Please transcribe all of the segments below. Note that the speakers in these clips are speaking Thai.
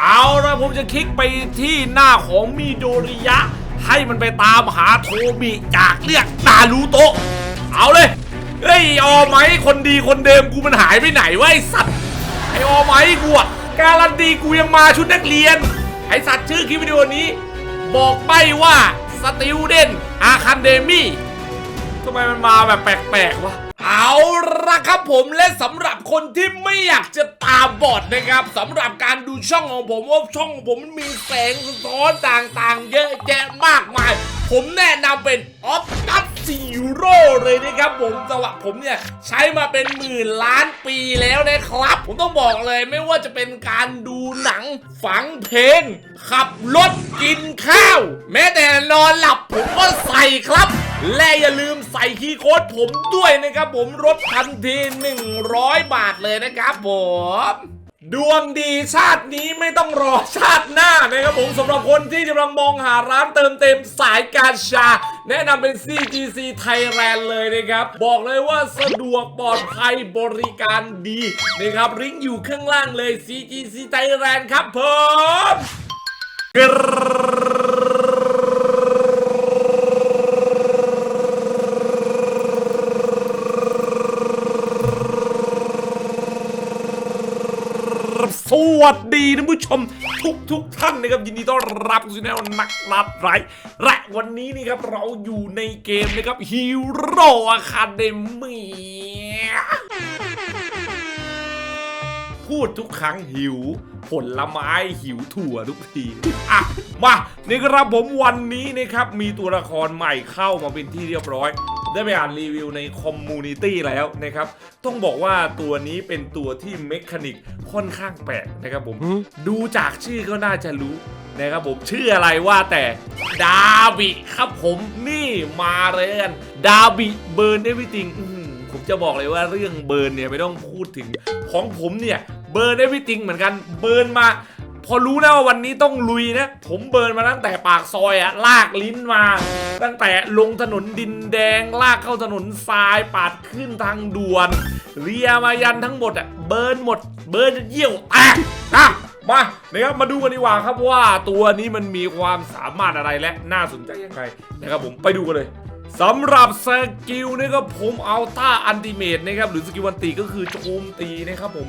เอาละผมจะคลิกไปที่หน้าของมิโดริยะ ให้มันไปตามหาโทบิจากเรียกนารูโตะเอาเลยเฮ้ยออไหมคนดีคนเดิมกูมันหายไปไหนวะไอสัตว์ไอออไหมกูอะการันตีกูยังมาชุดนักเรียน ไอสัตว์ชื่อคลิปวิดีโอนี้ บอกไปว่าสติวเดนอาคันเดมี่ทำไมมันมาแบบแปลกๆวะ เอาละครับผมและสำหรับคนที่ไม่อยากจะตาบอดนะครับสำหรับการดูช่องของผมว่าช่องของผมมันมีแสงสะท้อนต่างๆ เยอะแยะมากมาย ผมแนะนำเป็นออฟตัสซีโร่เลยนะครับผมสำหรับผมเนี่ยใช้มาเป็นหมื่นล้านปีแล้วนะครับ ผมต้องบอกเลยไม่ว่าจะเป็นการดูหนังฝังเพลง ขับรถกินข้าว แม้แต่นอนหลับผมก็ใส่ครับ และอย่าลืมใส่คีย์โค้ดผมด้วยนะครับผมลดทันที 100 บาทเลยนะครับผมดวงดีชาตินี้ไม่ต้องรอชาติหน้านะครับผมสำหรับคนที่กำลังมองหาร้านเติมเต็มสายการชา แนะนำเป็น CGC Thailand เลยนะครับ บอกเลยว่าสะดวกปลอดภัยบริการดีนะครับลิงก์อยู่ข้างล่างเลย CGC Thailand ครับผมกร ส วัสดีท่านผู้ชมทุกทุกท่านนะครับยินดีต้อนรับสู่แนวนักลับไรและวันนี้นี่ครับเราอยู่ในเกมนะครับ Hero Academy พูดทุกครั้งหิว ผลไม้หิวถั่วทุกทีอะมานี่ครับผมวันนี้นะครับมีตัวละครใหม่เข้ามาเป็นที่เรียบร้อย ได้ไปอ่านรีวิวในคอมมูนิตี้แล้วนะครับ ต้องบอกว่าตัวนี้เป็นตัวที่เมคานิกค่อนข้างแปลกนะครับผม ดูจากชื่อก็น่าจะรู้นะครับผมชื่ออะไรว่าแต่ดาบิครับผมนี่มาเลยกันดาบิเบิร์นเอวิติงผมจะบอกเลยว่าเรื่องเบิร์นเนี่ยไม่ต้องพูดถึง ของผมเนี่ย เบิร์นเอวิติงเหมือนกันเบิร์นมา พอรู้แล้วว่าวันนี้ต้องลุยนะผมเบิร์นมาตั้งแต่ปากซอยอะลากลิ้นมา ตั้งแต่ลงถนนดินแดง ลากเข้าถนนทรายปาดขึ้นทางด่วน เรียมายันทั้งหมดอะเบิร์นหมด เบิร์นจนเยี่ยวแตกอะมานะครับมาดูกันดีกว่าครับว่าตัวนี้มันมีความสามารถอะไรและน่าสนใจยังไงนะครับผมไปดูกันเลย สำหรับสกิลนะครับผมเอาต้าอันติเมตนะครับหรือสกิลวันตีก็คือโจมตีนะครับผม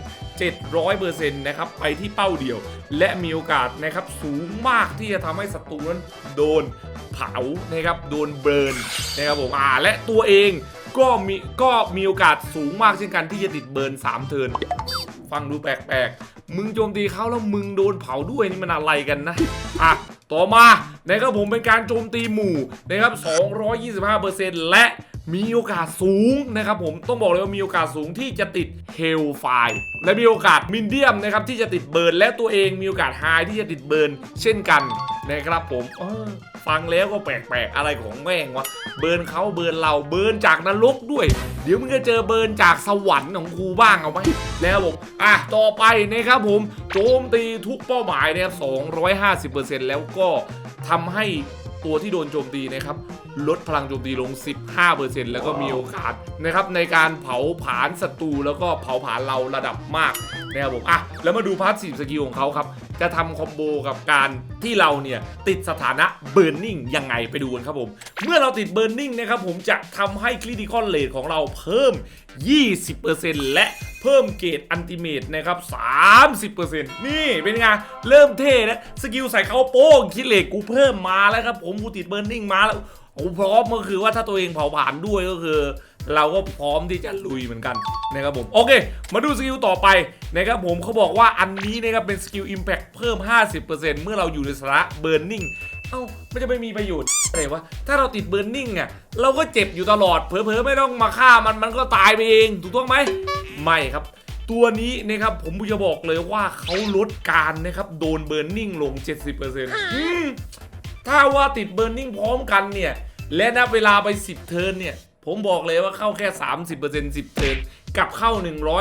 700%นะครับไปที่เป้าเดียว และมีโอกาสนะครับสูงมากที่จะทำให้ศัตรูนั้นโดนเผานะครับโดนเบิร์นนะครับผมอ่าและตัวเองก็มีก็มีโอกาสสูงมากเช่นกันที่จะติดเบิร์น3เทิร์นฟังดูแปลกๆ มึงโจมตีเขาแล้วมึงโดนเผาด้วยนี่มันอะไรกันนะอะ ต่อมานะครับผมเป็นการโจมตีหมู่นะครับ 225%และมีโอกาสสูงนะครับผมต้องบอกเลยว่ามีโอกาสสูงที่จะติดเฮลไฟและมีโอกาสมินเดียมนะครับที่จะติดเบิร์นและตัวเองมีโอกาสไฮที่จะติดเบิร์นเช่นกันนะครับผมเออ ฟังแล้วก็แปลกๆอะไรของแม่งวะเบิร์นเขาเบิร์นเราเบิร์นจากนรกด้วย เดี๋ยวมึงจะเจอเบิร์นจากสวรรค์ของกูบ้างเอาไหมแล้วผมอะต่อไปนะครับผมโจมตีทุกเป้าหมายนะครับ250%แล้วก็ทำให้ตัวที่โดนโจมตีนะครับ ลดพลังโจมตีลง 15%แล้วก็มีโอกาสนะครับในการเผาผลาญศัตรูแล้วก็เผาผลาญเราระดับมากนะครับผมอะแล้วมาดูพาร์ทสีสกิลของเขาครับ จะทำคอมโบกับการที่เราเนี่ย ติดสถานะเบิร์นนิ่งยังไงไปดูกันครับผม เมื่อเราติดเบิร์นนิ่งนะครับผมจะทำให้คริติคอลเลทของเราเพิ่ม 20%และเพิ่มเกรดอันติเมตนะครับ 30%นี่เป็นไง เริ่มเท่นะ สกิลใส่เขาโป้งคิดเลทกูเพิ่มมาแล้วครับผมกูติดเบิร์นนิ่งมาแล้ว โอ้พร้อมก็คือว่าถ้าตัวเองเผาผลาญด้วยก็คือ เราก็พร้อมที่จะลุยเหมือนกันนะครับผมโอเค มาดูสกิลต่อไปนะครับผมเขาบอกว่าอันนี้นะครับเป็นสกิลอิมแพ t เพิ่ม 50%เมื่อเราอยู่ในสถานะเบิร์นนิ่งเอ้าไม่จะไม่มีประโยชน์อะไรวะถ้าเราติดเบิร์นนิ่งอะเราก็เจ็บอยู่ตลอดเผลอๆไม่ต้องมาฆ่ามันมันก็ตายไปเองถูกต้องไหมไม่ครับตัวนี้นะครับผมจะบอกเลยว่าเขาลดการนะครับโดนเบิร์นนิ่งลง 70%อืม ถ้าว่าติดเบิร์นนิ่งพร้อมกันเนี่ย และนับเวลาไป 10 เทิร์นเนี่ย ผมบอกเลยว่าเข้าแค่ 30% 10 เทิร์นกับเข้า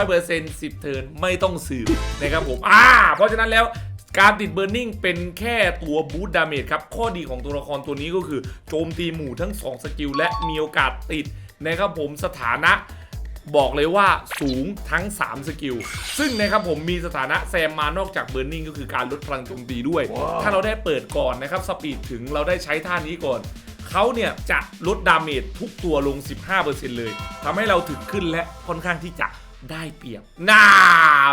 100% 10 เทิร์นไม่ต้องสืบนะครับผมอ่าเพราะฉะนั้นแล้วการติดเบิร์นนิ่งเป็นแค่ตัวบูตดาเมจครับ ข้อดีของตัวละครตัวนี้ก็คือ โจมตีหมู่ทั้ง 2 สกิลและมีโอกาสติดนะครับผมสถานะ บอกเลยว่าสูงทั้ง 3 สกิล ซึ่งนะครับผมมีสถานะแซมมานอกจากเบ r ร์ i ิ g ก็คือการลดพลังโจมตีด้วย ถ้าเราได้เปิดก่อนนะครับสปีดถึงเราได้ใช้ท่านี้ก่อนเขาเนี่ยจะลดดาเมจทุกตัวลง 15%เลยทำให้เราถึกขึ้นและค่อนข้างที่จะได้เปรียบน่า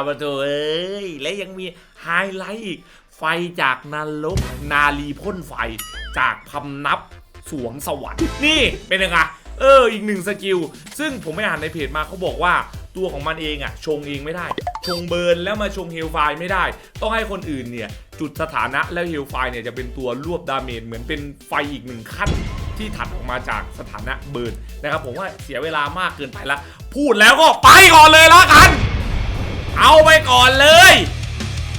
มาตัวเอ้ย และยังมีไฮไลท์อีก ไฟจากนรกนาลีพ่นไฟจากพำนับสวงสวรรค์ นี่เป็นยังไง เอออีกหนึ่งสกิล ซึ่งผมไปอ่านในเพจมาเขาบอกว่าตัวของมันเองอะชงเองไม่ได้ ชงเบิร์นแล้วมาชงเฮลไฟไม่ได้ ต้องให้คนอื่นเนี่ย จุดสถานะแล้วเฮลไฟเนี่ยจะเป็นตัวรวบดาเมจเหมือนเป็นไฟอีกหนึ่งขั้นที่ถัดออกมาจากสถานะเบิร์นนะครับผมว่าเสียเวลามากเกินไปละ พูดแล้วก็ไปก่อนเลยละกัน เอาไปก่อนเลย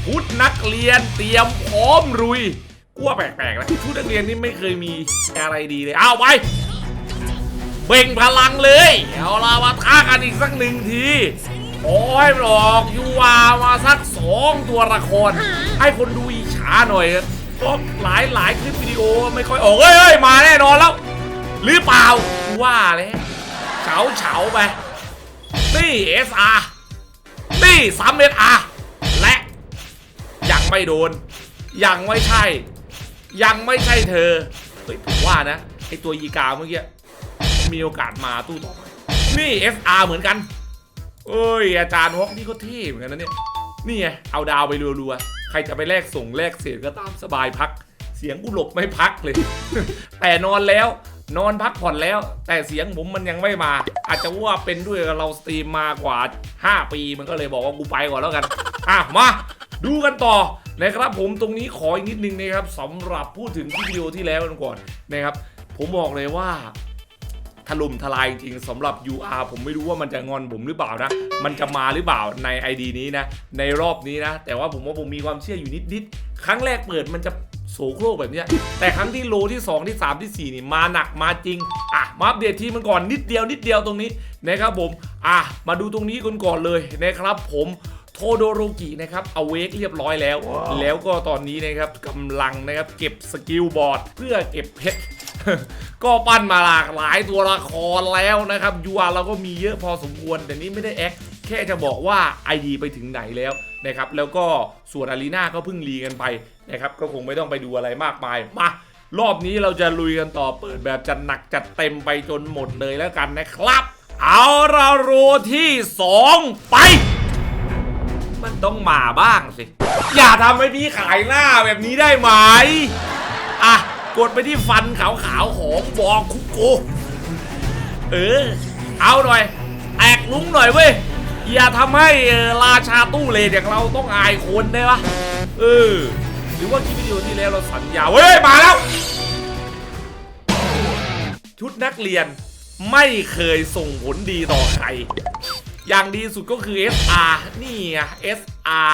ชุดนักเรียนเตรียมพร้อมรุยกลัวแปลกๆแล้วชุดนักเรียนนี่ไม่เคยมีอะไรดีเลยเอาไป เบ่งพลังเลย เอาลามาท้ากันอีกสักหนึ่งทีโอ้ยมันอกยูวามาสักสองตัวละคร ให้คนดูอีฉาหน่อยก็หลายหลายคลิปวิดีโอไม่ค่อยออกเฮ้ยเฮ้ยมาแน่นอนแล้ว หรือเปล่ากูว่าเลยเฉาเฉาไปนี่เอสอานี่สามเอสอาและยังไม่โดน ยังไม่ใช่ ยังไม่ใช่เธอเฮ้ยผมว่านะไอตัวยีกาเมื่อกี้ มีโอกาสมาตู้ต่อไปนี่ FR เหมือนกัน เอ้ย อาจารย์ฮอกนี่ก็เท่เหมือนกันนะเนี่ย นี่ไง เอาดาวไปรัวๆ ใครจะไปแลกส่งแลกเศษก็ตามสบายพัก เสียงกูหลบไม่พักเลย แต่นอนแล้ว นอนพักผ่อนแล้ว แต่เสียงผมมันยังไม่มา อาจจะว่าเป็นด้วยเราสตรีมมากว่า 5 ปีมันก็เลยบอกว่ากูไปก่อนแล้วกัน อะ มาดูกันต่อนะครับผมตรงนี้ขออีกนิดนึงนะครับสำหรับพูดถึงวิดีโอที่แล้วกันก่อนนะครับ ผมบอกเลยว่า ล่มทลายจริงสำหรับ UR ผมไม่รู้ว่ามันจะงอนผมหรือเปล่านะ มันจะมาหรือเปล่าใน ID นี้นะ ในรอบนี้นะ แต่ว่าผมว่าผมมีความเชื่ออยู่นิดๆ ครั้งแรกเปิดมันจะโสโครกแบบนี้แต่ครั้งที่โลที่ 2 ที่ 3 ที่ 4 นี่มาหนักมาจริง อะ มาอัปเดตทีมมันก่อนนิดเดียวนิดเดียวตรงนี้นะครับผม อะ มาดูตรงนี้กันก่อนเลยนะครับผมโทโดโรกินะครับเอาเวกเรียบร้อยแล้ว แล้วก็ตอนนี้นะครับกำลังนะครับเก็บสกิลบอร์ดเพื่อเก็บเพชร ก็ปั้นมาหลากหลายตัวละครแล้วนะครับยูอาเราก็มีเยอะพอสมควร แต่นี้ไม่ได้แอคแค่จะบอกว่า ID ไปถึงไหนแล้วนะครับ แล้วก็ส่วนอารีนาก็เพิ่งรีกันไปนะครับ ก็คงไม่ต้องไปดูอะไรมากมาย มารอบนี้เราจะลุยกันต่อเปิดแบบจัดหนักจัดเต็มไปจนหมดเลยแล้วกันนะครับ เอาเราโรที่ 2 ไป มันต้องมาบ้างสิ อย่าทำให้พี่ขายหน้าแบบนี้ได้ไหม อะ กดไปที่ฟันขาวๆของบอกคุกโกเออ เอาหน่อยแตกลุ้งหน่อยเว้ย อย่าทำให้ราชาตู้เลดอย่างเราต้องอายคนได้ปะเออ หรือว่าคลิปวิดีโอที่แล้วเราสัญญาเว้ย มาแล้ว ชุดนักเรียนไม่เคยส่งผลดีต่อใคร อย่างดีสุดก็คือ SR นี่ไง SR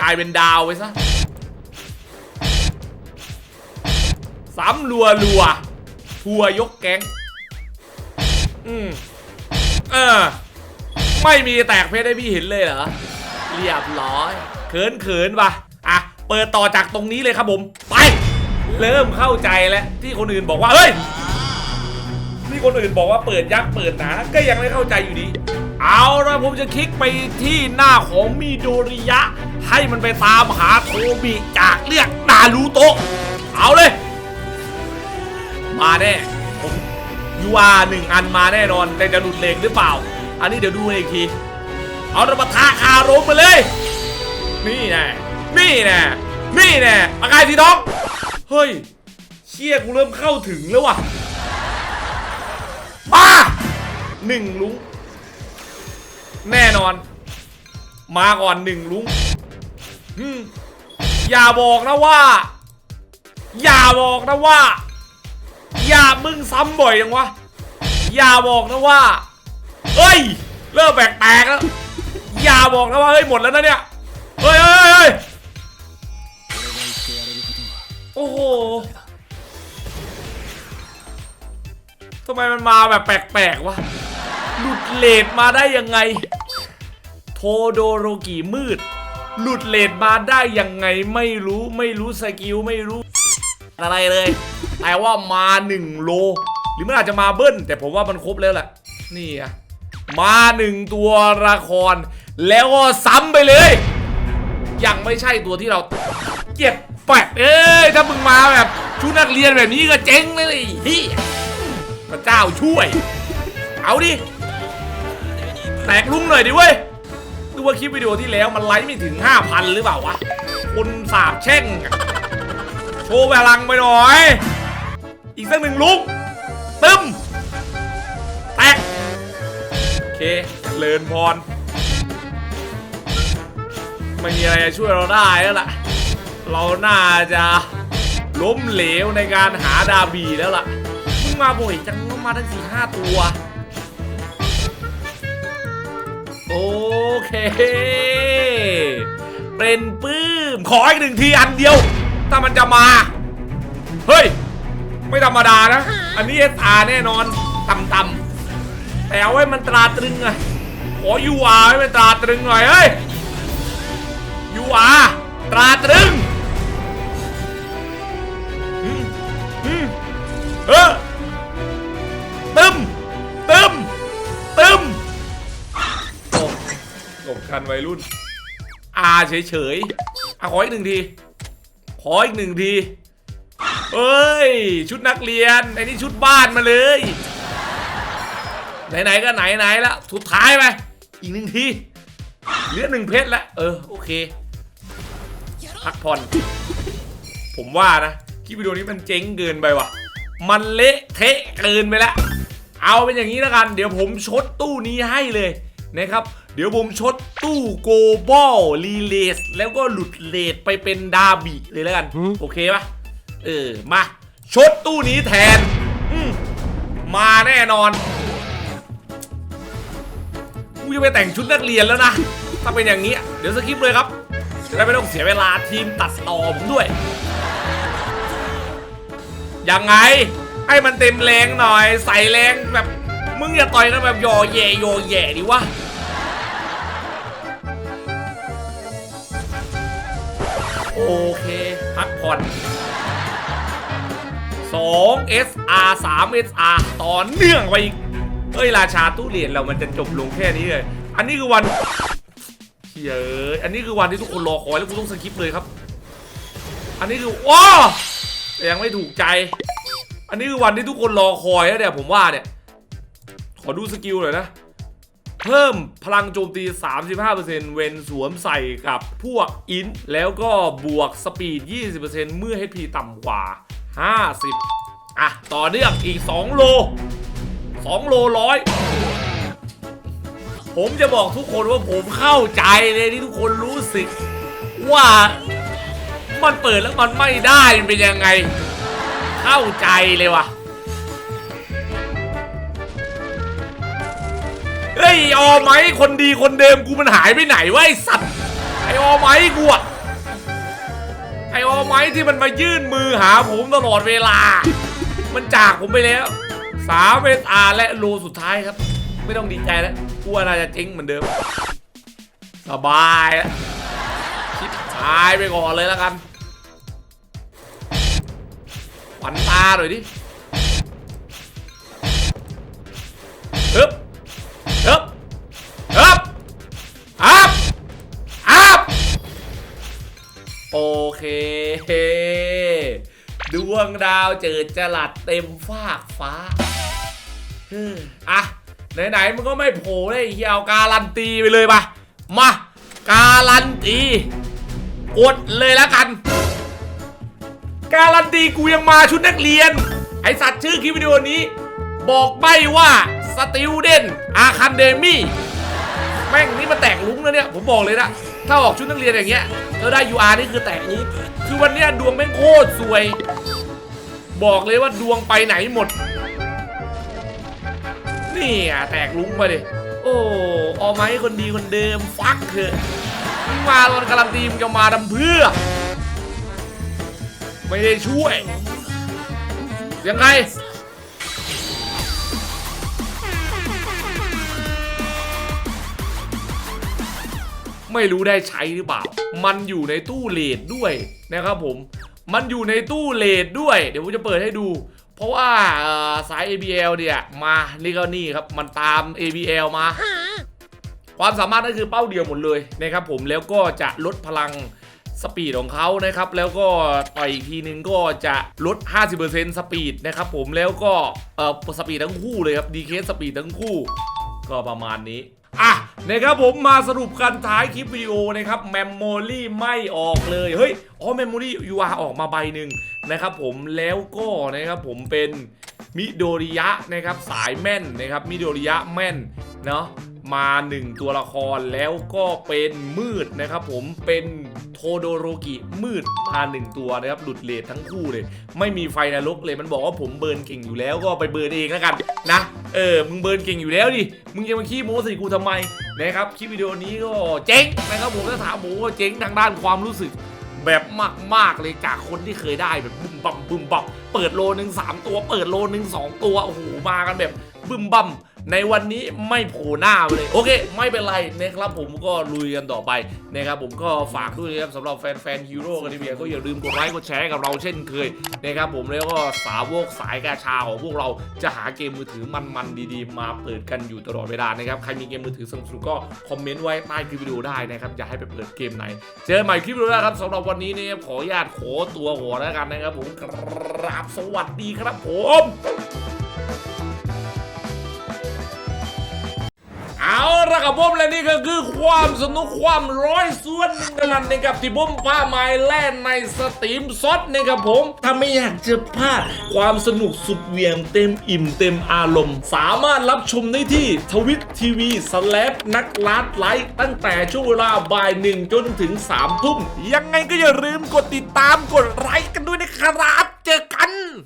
กลายเป็นดาวไปซะ ซ้ำรัวรัวทัวร์ยกแก๊ง อืมเออ ไม่มีแตกเพชรให้พี่เห็นเลยเหรอ เรียบร้อย เขินเขินปะอะ เปิดต่อจากตรงนี้เลยครับผม ไป เริ่มเข้าใจแล้ว ที่คนอื่นบอกว่า เฮ้ย ที่คนอื่นบอกว่าเปิดยักษ์เปิดหนาก็ยังไม่เข้าใจอยู่ดี เอาละผมจะคลิกไปที่หน้าของมิโดริยะ ให้มันไปตามหาโทบิจากเรียกนารูโตะเอาเลย มาแน่ผมยูอาหนึ่งอันมาแน่นอน แต่จะหลุดเลงหรือเปล่า อันนี้เดี๋ยวดูอีกที เอาระมาทาคารมมาเลย นี่แน่นี่แน่นี่แน่ปากกายสีทองเฮ้ยเชี่ยกูเริ่มเข้าถึงแล้วว่ะมาหนึ่งลุงแน่นอน มาก่อนหนึ่งลุงอย่าบอกนะว่า อย่าบอกนะว่า อย่ามึงซ้ำบ่อยยังวะ อย่าบอกนะว่า เอ้ย เริ่มแปลกๆแล้ว อย่าบอกนะว่าเฮ้ยหมดแล้วนะเนี่ยเฮ้ยเฮ้ยเฮ้ยโอ้โหทำไมมันมาแบบแปลกๆวะ หลุดเลดมาได้ยังไง โทโดโรกิมืด หลุดเลดมาได้ยังไงไม่รู้ไม่รู้สกิลไม่รู้ อะไรเลย แต่ว่ามาหนึ่งโล หรือมันอาจจะมาเบิ้ล แต่ผมว่ามันครบแล้วแหละ นี่อะมาหนึ่งตัวละคร แล้วก็ซ้ำไปเลย ยังไม่ใช่ตัวที่เราเก็บแปดเอ้ย ถ้ามึงมาแบบชุดนักเรียนแบบนี้ก็เจ๊งเลยเฮียพระเจ้าช่วย เอาดิ แตกลุ้งหน่อยดิเว้ยดูว่าคลิปวิดีโอที่แล้วมันไลค์ไม่ถึง 5,000 หรือเปล่าวะคนสาบแช่ง โชว์พลังไปหน่อย อีกสักหนึ่งลุก ตึมแตกโอเคเลินพร ไม่มีอะไรจะช่วยเราได้แล้วล่ะ เราน่าจะล้มเหลวในการหาดาบีแล้วล่ะมึงมาบ่อยจังต้องมาทั้งสี่ห้าตัว โอเค เป็นปื้ม ขออีกหนึ่งทีอันเดียว ถ้ามันจะมา เฮ้ย ไม่ธรรมดานะ อันนี้ SR แน่นอนต่ำๆแต่เอาไว้มันตราตรึงอะขอ UR ให้มันตราตรึงหน่อยเฮ้ย UR ตราตรึงอืมอืมเออตึมตึมตึมโอ้กบคันวัยรุ่นอาเฉยๆอะขออีกหนึ่งที ออีกหนึ่งที เอ้ย ชุดนักเรียนไอ้นี่ชุดบ้านมาเลย ไหนๆก็ไหนๆแล้วสุดท้ายไปอีกหนึ่งทีเหลือหนึ่งเพชรแล้วเออโอเค พักผ่อน ผมว่านะคลิปวิดีโอนี้มันเจ๊งเกินไปว่ะ มันเละเทะเกินไปแล้วเอาเป็นอย่างนี้แล้วกัน เดี๋ยวผมชดตู้นี้ให้เลยนะครับ เดี๋ยวผมชดตู้โกบอลรีเลสแล้วก็หลุดเลดไปเป็นดาบิเลยแล้วกัน โอเคปะเออ มา ชดตู้นี้แทนอืมมาแน่นอนกูจะไปแต่งชุดนักเรียนแล้วนะ ถ้าเป็นอย่างนี้ เดี๋ยวสกิปเลยครับจะได้ไม่ต้องเสียเวลาทีมตัดต่อผมด้วย ยังไง ให้มันเต็มแรงหน่อย ใส่แรงแบบ มึงอย่าต่อยกันแบบโยอแย่โยอแย่ดิวะ โอเค พักผ่อน 2 SR 3 SR ต่อเนื่องไปอีกเฮ้ย ราชาตู้เหรียญเรามันจะจบลงแค่นี้เลย อันนี้คือวันเฮ้ยอันนี้คือวันที่ทุกคนรอคอยแล้วกูต้องสกิปเลยครับ อันนี้คือว้าแต่ยังไม่ถูกใจ อันนี้คือวันที่ทุกคนรอคอยแล้วเนี่ยผมว่าเนี่ย ขอดูสกิลหน่อยนะ เพิ่มพลังโจมตี 35%เว้นสวมใส่กับพวกอินแล้วก็บวกสปีด 20%เมื่อ HP ต่ำกว่า 50 อะ ต่อเนื่องอีก 2 โล 2 โลร้อยผมจะบอกทุกคนว่าผมเข้าใจเลยที่ทุกคนรู้สึก ว่ามันเปิดแล้วมันไม่ได้เป็นยังไง เข้าใจเลยว่ะ เฮ้ยออไหมคนดีคนเดิมกูมันหายไปไหนวะไอสัตว์ไอออไหมกูอะไอออไหมที่มันมายื่นมือหาผมตลอดเวลา มันจากผมไปแล้วสามเอสอาและโลสุดท้ายครับ ไม่ต้องดีใจแล้วกูว่าน่าจะเจ๊งเหมือนเดิม สบายแล้วชิบหายไปก่อนเลยแล้วกันขวัญตาหน่อยดิฮึบ เค ดวงดาวเจิดจรัสเต็มฟากฟ้าอะ ไหนๆมันก็ไม่โผล่เลยเฮียเอาการันตีไปเลยปะมา การันตี กดเลยแล้วกัน การันตีกูยังมาชุดนักเรียน ไอสัตว์ชื่อคลิปวิดีโอนี้ บอกใบว่าสติวเดนอาคันเดมี่แม่งนี่มาแตกลุ้งแล้วเนี่ย ผมบอกเลยนะ ถ้าออกชุดนักเรียนอย่างเงี้ยแล้วได้ UR นี่คือแตกลุ้คือวันเนี้ยดวงแม่งโคตรสวย บอกเลยว่าดวงไปไหนหมด นี่อะแตกลุ้งไปดิโอ้ออไม้คนดีคนเดิมฟักเถอะมึงมาตอนการันตีมึงจะมาดำเพื่อ ไม่ได้ช่วยยังไง ไม่รู้ได้ใช้หรือเปล่า มันอยู่ในตู้เลดด้วยนะครับผม มันอยู่ในตู้เลดด้วย เดี๋ยวผมจะเปิดให้ดู เพราะว่าสาย ABL เนี่ยมานี่ก็นี่ครับ มันตาม ABL มา ความสามารถนั่นคือเป้าเดียวหมดเลยนะครับผม แล้วก็จะลดพลังสปีดของเขานะครับ แล้วก็ต่อยอีกทีนึงก็จะลด 50%สปีดนะครับผม แล้วก็เอ่อสปีดทั้งคู่เลยครับ ดีเคสสปีดทั้งคู่ ก็ประมาณนี้ อะนะครับผมมาสรุปกันท้ายคลิปวิดีโอนะครับแมมโมรี่ไม่ออกเลยเฮ้ยอ๋อแมมโมรี่ยูอาออกมาใบหนึ่งนะครับผมแล้วก็นะครับผมเป็นมิโดริยะนะครับสายแม่นนะครับมิโดริยะแม่นเนาะมาหนึ่งตัวละครแล้วก็เป็นมืดนะครับผมเป็น โทโดโรกิมืดมาหนึ่งตัวนะครับหลุดเลททั้งคู่เลย ไม่มีไฟนรกเลยมันบอกว่าผมเบิร์นเก่งอยู่แล้วก็ไปเบิร์นเองแล้วกันนะเออมึงเบิร์นเก่งอยู่แล้วดิมึงจะมาขี้โม้ใส่กูทำไมนะครับคลิปวิดีโอนี้ก็เจ๊งนะครับผมถ้าถามผมว่าเจ๊งทางด้านความรู้สึกแบบมากๆเลยจากคนที่เคยได้แบบบึมบัมบึมบัมเปิดโลหนึ่งสามตัว เปิดโลหนึ่งสองตัวโอ้โหมากันแบบบึมบัม ในวันนี้ไม่โผล่หน้ามาเลยโอเค ไม่เป็นไรนะครับผมก็ลุยกันต่อไปนะครับผมก็ฝากด้วยนะครับสำหรับแฟนๆฮีโร่กันดีเบียก็อย่าลืมกดไลค์กดแชร์กับเราเช่นเคยนะครับผมแล้วก็สาวกสายกาชาของพวกเราจะหาเกมมือถือมันๆดีๆ มาเปิดกันอยู่ตลอดเวลานะครับใครมีเกมมือถือสนุกก็คอมเมนต์ไว้ใต้คลิปวิดีโอได้นะครับอยาให้ไปเปิดเกมไหน เจอใหม่คลิปวิดีโอนะครับสำหรับวันนี้เนี่ยขออนุญาตขอตัวหัวแล้วกันนะครับผมกราบสวัสดีครับผม ละครับผมและนี่ก็คือความสนุกความร้อยส่วนนึ่งเท่านั้นนะครับที่ผมพาไม้แล่นในสตรีมซดนะครับผมถ้าไม่อยากจะพลาดความสนุกสุดเหวียงเต็มอิ่มเต็มอารมณ์ สามารถรับชมได้ที่ทวิตทีวีสแลปนักลาดไลท์ตั้งแต่ช่วงเวลาบ่ายหนึ่งจนถึงสามทุ่ม ยังไงก็อย่าลืมกดติดตามกดไลค์กันด้วยนะครับ เจอกัน